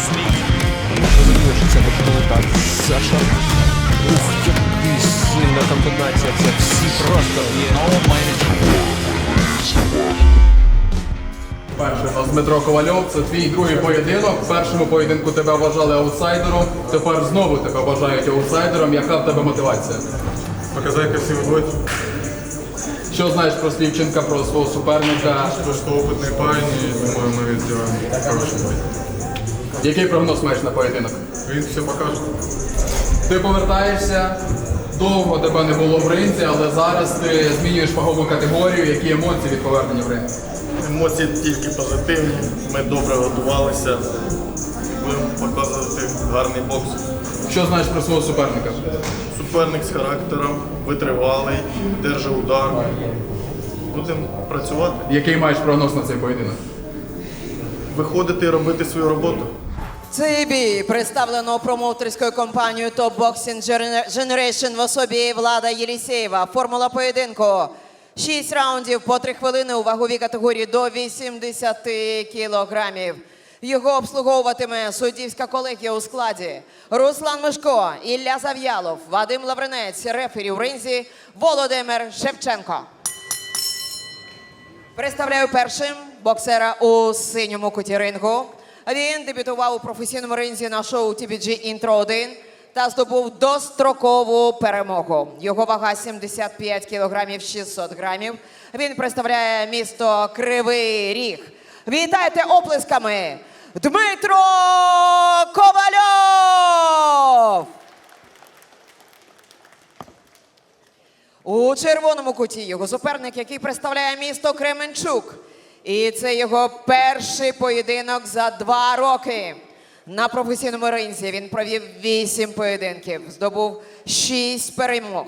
жорстко пробиває зараз слід. Розумію, що це буде так. Саша. Ух, який сильна комбінація. Це всі просто є. Ну, ми Перший у нас Дмитро Ковальов, це твій другий поєдинок. В першому поєдинку тебе вважали аутсайдером, тепер знову тебе вважають аутсайдером. Яка в тебе мотивація? Показать красивый бой. Що знаєш про Слівченка, про свого суперника? То, что опытный парень, и думаю, мы сделаем хороший бой. Який прогноз маєш на поєдинок? Ринг все покажет. Ти повертаєшся, довго тебе не було в ринзі, але зараз ти змінюєш вагову категорію. Які емоції від повернення в ринг? Емоції тільки позитивні. Ми добре готувалися. Будемо показувати гарний бокс. Що знаєш про свого суперника? Суперник з характером, витривалий, держить удар. Будемо працювати, Який маєш прогноз на цей поєдинок? виходити і робити свою роботу. Цей бій представлено промоутерською компанією Top Boxing Generation в особі Влада Єлісєєва. Формула поєдинку. 6 раундів по 3 хвилини у ваговій категорії до 80 кілограмів. Його обслуговуватиме суддівська колегія у складі Руслан Мишко, Ілля Зав'ялов, Вадим Лавринець, рефері в ринзі Володимир Шевченко. Представляю першим боксера у синьому куті рингу. Він дебютував у професійному ринзі на шоу TBG Інтро 1 та здобув дострокову перемогу. Його вага 75 кілограмів 600 грамів. Він представляє місто Кривий Ріг. Вітайте оплесками! Дмитро Ковальов! У червоному куті його суперник, який представляє місто Кременчук. І це його перший поєдинок за два роки. На професійному ринзі він провів вісім поєдинків, здобув шість перемог,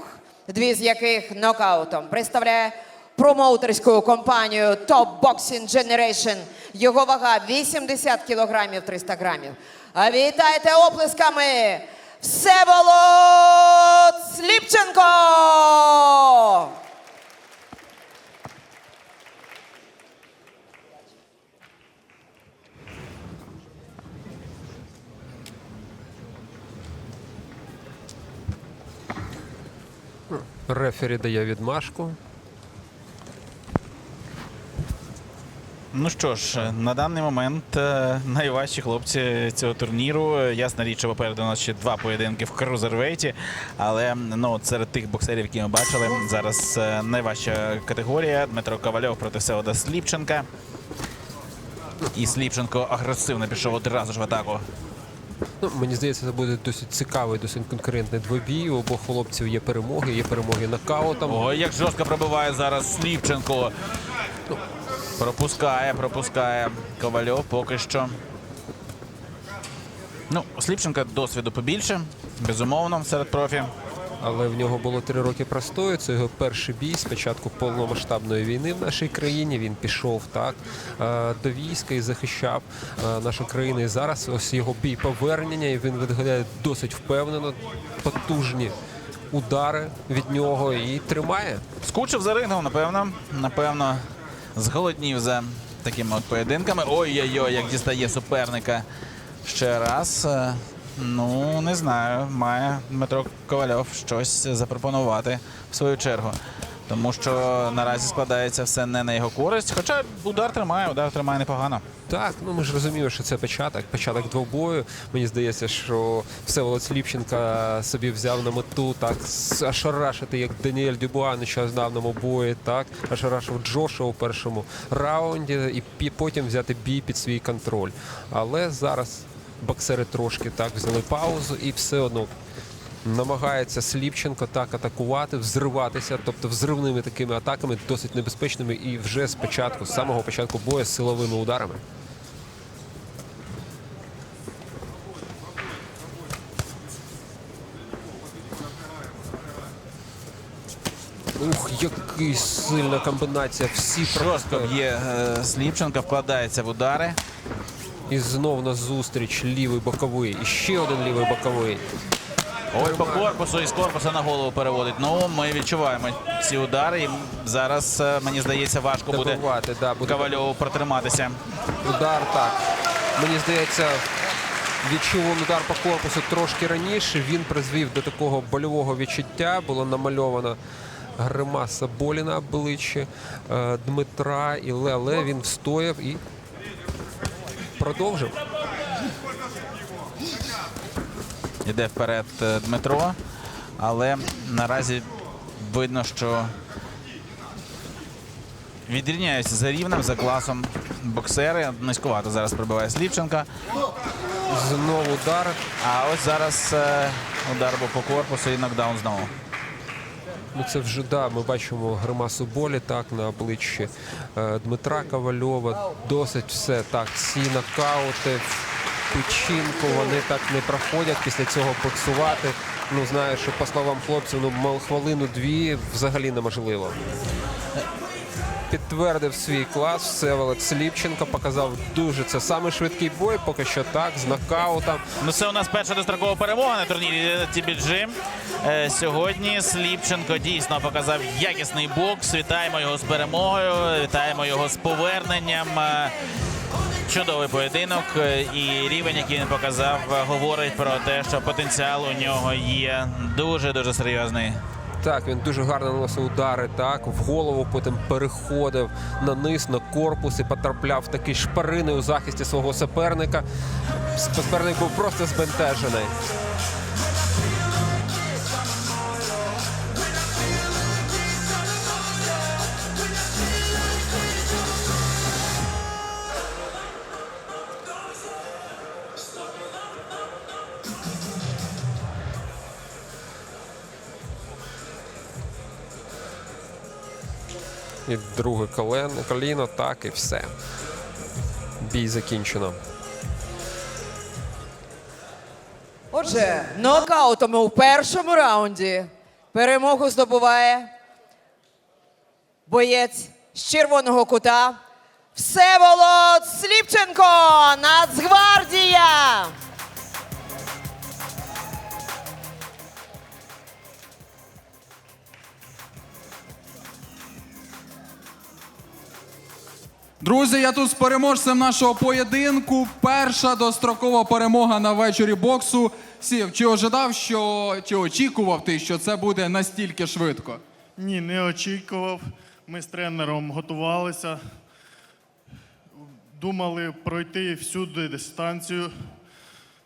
дві з яких нокаутом. Представляє промоутерську компанію Top Boxing Generation. Його вага 80 кілограмів 300 грамів. А вітайте оплесками! Всеволод Сліпченко! Рефері дає відмашку. Ну що ж, на даний момент е, найважчі хлопці цього турніру. Ясна річ, що попереду у нас ще два поєдинки в крузервейті. Але ну, серед тих боксерів, які ми бачили, зараз е, найважча категорія. Дмитро Ковальов проти Всевода Сліпченка. І Сліпченко агресивно пішов одразу ж в атаку. Ну, мені здається, це буде досить цікавий, досить конкурентний двобій. У обох хлопців є перемоги, є перемоги нокаутом. Ой, як жорстко пробиває зараз Сліпченко. Пропускає, пропускає Ковальов поки що. Ну, Сліпченка досвіду побільше, безумовно, серед профі. Але в нього було три роки простою. Це його перший бій з початку повномасштабної війни в нашій країні. Він пішов так е, до війська і захищав е, нашу країну. І зараз ось його бій повернення, і він виглядає досить впевнено, потужні удари від нього і тримає. Скучив за рингом, напевно. Напевно, зголоднів за такими от поєдинками. Ой-ой-ой, як дістає суперника ще раз. Ну, не знаю, має Дмитро Ковальов щось запропонувати в свою чергу. Тому що наразі складається все не на його користь. Хоча удар тримає, удар тримає непогано. Так, ну ми ж розуміємо, що це початок, початок двобою. Мені здається, що Всеволод Сліпченка собі взяв на мету так ошарашити, як Даніель Дюбуа на нещодавному бої, так ошарашив Джоша у першому раунді, і потім взяти бій під свій контроль. Але зараз боксери трошки так взяли паузу і все одно. Намагається Сліпченко так атакувати, взриватися, тобто взривними такими атаками, досить небезпечними, і вже з початку, з самого початку бою, з силовими ударами. Ух, який сильна комбінація. Всі просто б'є е, Сліпченка, вкладається в удари. І знов на зустріч лівий боковий. І ще один лівий боковий. Ой, по корпусу і з корпуса на голову переводить. Ну, ми відчуваємо ці удари. І зараз, е, мені здається, важко буде Добивати, да, буде Ковальову протриматися. удар так. мені здається, відчув він удар по корпусу трошки раніше. Він призвів до такого больового відчуття. Було намальовано гримаса болі на обличчі е, Дмитра і Леле. Він встояв і продовжив. Йде вперед е, Дмитро, але наразі видно, що відрівняються за рівнем, за класом боксери. Низькувато зараз прибиває Слівченка. Знову удар. А ось зараз е, удар був по корпусу і нокдаун знову. Ну це вже да. Ми бачимо гримасу болі так на обличчі е, Дмитра Ковальова. Досить все так. Всі нокаути печінку вони так не проходять. Після цього боксувати. Ну знаєш, по словам хлопців, ну мол, хвилину-дві взагалі неможливо. Підтвердив свій клас Всеволод Сліпченко, показав дуже це саме швидкий бой, поки що так, з нокаутом. Ну, це у нас перша дострокова перемога на турнірі TBG. Е, Сьогодні Сліпченко дійсно показав якісний бокс. Вітаємо його з перемогою, вітаємо його з поверненням. Е, Чудовий поєдинок е, і рівень, який він показав, говорить про те, що потенціал у нього є дуже дуже серйозний. Так, він дуже гарно наносив удари, так, в голову, потім переходив на низ, на корпус і потрапляв в такий шпарини у захисті свого суперника. Суперник був просто збентежений. І друге коліно, так і все. Бій закінчено. Отже, нокаутом у першому раунді перемогу здобуває боєць з червоного кута Всеволод Сліпченко, Нацгвардія. Друзі, я тут з переможцем нашого поєдинку. Перша дострокова перемога на вечорі боксу. Сів, чи ожидав, що чи очікував ти, що це буде настільки швидко? Ні, не очікував. Ми з тренером готувалися. Думали пройти всюди дистанцію.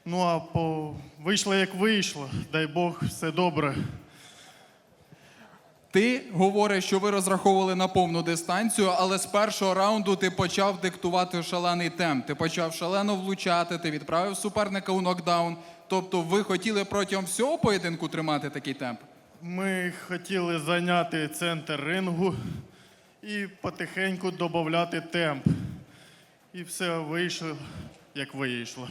Ну а по... вийшло як вийшло. Дай Бог, все добре. Ти говориш, що ви розраховували на повну дистанцію, але з першого раунду ти почав диктувати шалений темп. Ти почав шалено влучати, ти відправив суперника у нокдаун. Тобто ви хотіли протягом всього поєдинку тримати такий темп? Ми хотіли зайняти центр рингу і потихеньку додати темп. І все вийшло, як вийшло.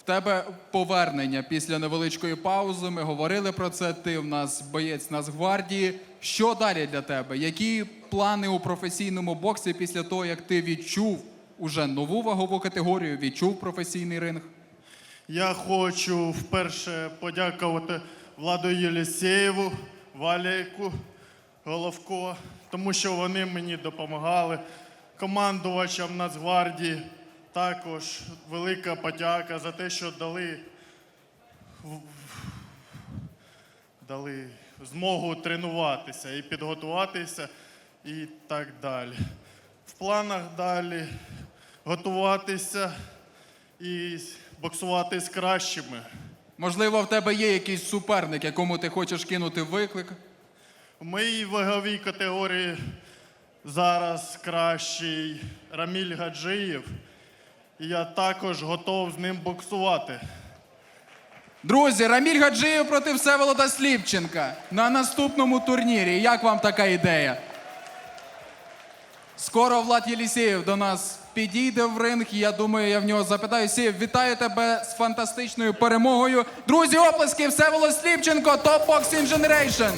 В тебе повернення після невеличкої паузи. Ми говорили про це. Ти в нас боєць Нацгвардії. Що далі для тебе? Які плани у професійному боксі після того, як ти відчув уже нову вагову категорію, відчув професійний ринг? Я хочу вперше подякувати Владу Єлісєєву, Валіку, Головко, тому що вони мені допомагали. Командувачам Нацгвардії також велика подяка за те, що дали, дали змогу тренуватися і підготуватися і так далі. В планах далі готуватися і боксувати з кращими. Можливо, в тебе є якийсь суперник, якому ти хочеш кинути виклик. В моїй ваговій категорії зараз кращий Раміль Гаджиєв. І я також готов з ним боксувати. Друзі, Раміль Гаджиєв проти Всеволода Сліпченка на наступному турнірі. Як вам така ідея? Скоро Влад Єлісєєв до нас підійде в ринг. Я думаю, я в нього запитаю. Сєєв, вітаю тебе з фантастичною перемогою. Друзі, оплески Всеволод Сліпченко, Top Boxing Generation.